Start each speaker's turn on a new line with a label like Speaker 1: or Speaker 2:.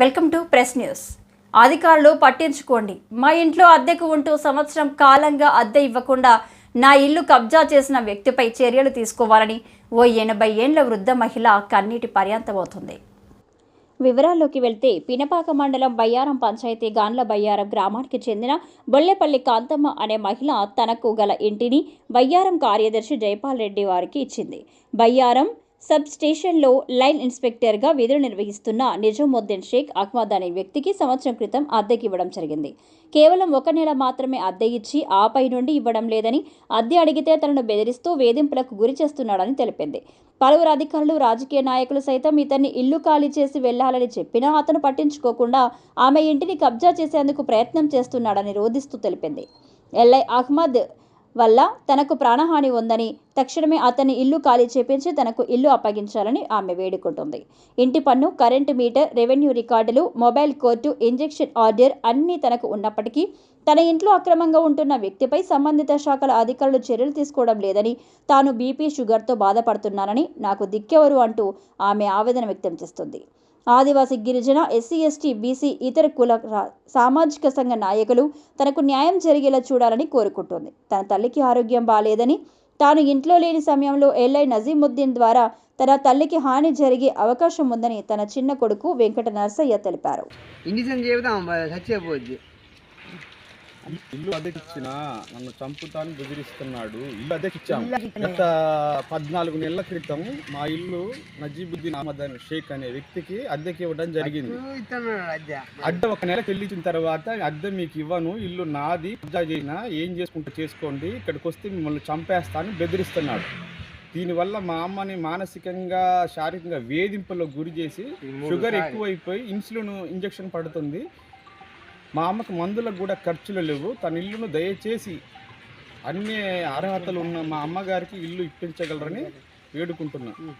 Speaker 1: Welcome to press news. అధికారులు పట్టించుకోండి. మా ఇంట్లో అద్దెకు ఉంటూ సంవత్సరం కాలంగా అద్దె ఇవ్వకుండా నా ఇల్లు కబ్జా చేసిన వ్యక్తిపై చర్యలు తీసుకోవాలని ఓ ఎనభై ఏండ్ల వృద్ధ మహిళ కన్నీటి పర్యాంతమవుతుంది. వివరాల్లోకి వెళ్తే పినపాక మండలం బయ్యారం పంచాయతీ గాన్ల బయ్యారం గ్రామానికి చెందిన బొల్లెపల్లి కాంతమ్మ అనే మహిళ తనకు గల ఇంటిని బయ్యారం కార్యదర్శి జైపాల్ రెడ్డి వారికి ఇచ్చింది. బయ్యారం సబ్ స్టేషన్లో లైన్ ఇన్స్పెక్టర్గా విధులు నిర్వహిస్తున్న నిజాముద్దీన్ షేక్ అహ్మద్ అనే వ్యక్తికి సంవత్సరం క్రితం అద్దెకి ఇవ్వడం జరిగింది. కేవలం ఒక నెల మాత్రమే అద్దె ఇచ్చి ఆపై నుండి ఇవ్వడం లేదని అద్దె అడిగితే తనను బెదిరిస్తూ వేధింపులకు గురి చేస్తున్నాడని తెలిపింది. పలువురు అధికారులు రాజకీయ నాయకులు సైతం ఇతన్ని ఇల్లు ఖాళీ చేసి వెళ్ళాలని చెప్పినా అతను పట్టించుకోకుండా ఆమె ఇంటిని కబ్జా చేసేందుకు ప్రయత్నం చేస్తున్నాడని రోధిస్తూ తెలిపింది. ఎల్ఐ అహ్మద్ వల్ల తనకు ప్రాణహాని ఉందని తక్షణమే అతని ఇల్లు ఖాళీ చేపించి తనకు ఇల్లు అప్పగించాలని ఆమె వేడుకుంటుంది. ఇంటి పన్ను కరెంటు మీటర్ రెవెన్యూ రికార్డులు మొబైల్ కోర్టు ఇంజెక్షన్ ఆర్డర్ అన్నీ తనకు ఉన్నప్పటికీ తన ఇంట్లో అక్రమంగా ఉంటున్న వ్యక్తిపై సంబంధిత శాఖల అధికారులు చర్యలు తీసుకోవడం లేదని తాను బీపీ షుగర్తో బాధపడుతున్నానని నాకు దిక్కెవరు అంటూ ఆమె ఆవేదన వ్యక్తం చేస్తుంది. ఆదివాసీ గిరిజన ఎస్సీ ఎస్టీ బీసీ ఇతర కుల సామాజిక సంఘ నాయకులు తనకు న్యాయం జరిగేలా చూడాలని కోరుకుంటోంది. తన తల్లికి ఆరోగ్యం బాలేదని తాను ఇంట్లో లేని సమయంలో ఎల్ఐ నజీముద్దీన్ ద్వారా తన తల్లికి హాని జరిగే అవకాశం ఉందని తన చిన్న కొడుకు వెంకట నరసయ్య తెలిపారు.
Speaker 2: ఇల్లు అద్దెకిచ్చిన నన్ను చంపుతాను బెదిరిస్తున్నాడు. ఇల్లు అద్దెకిచ్చాము గత పద్నాలుగు నెలల క్రితం మా ఇల్లు నజీబుద్దీన్ అహ్మద్ అనే షేక్ అనే వ్యక్తికి అద్దెకి ఇవ్వడం జరిగింది.
Speaker 3: అద్దె.
Speaker 2: ఒక నెల చెల్లించిన తర్వాత అద్దె మీకు ఇవ్వను ఇల్లు నాది కబ్జా చేసినా ఏం చేసుకుంటే చేసుకోండి ఇక్కడికి వస్తే మిమ్మల్ని చంపేస్తాను బెదిరిస్తున్నాడు. దీనివల్ల మా అమ్మని మానసికంగా శారీరకంగా వేధింపులకు గురి చేసి షుగర్. ఎక్కువైపోయి ఇన్సులిన్ ఇంజెక్షన్ పడుతుంది. మా అమ్మకు మందులకు కూడా ఖర్చులు లేవు. తన ఇల్లును దయచేసి అన్ని అర్హతలు ఉన్న మా అమ్మగారికి ఇల్లు ఇప్పించగలరని వేడుకుంటున్నాను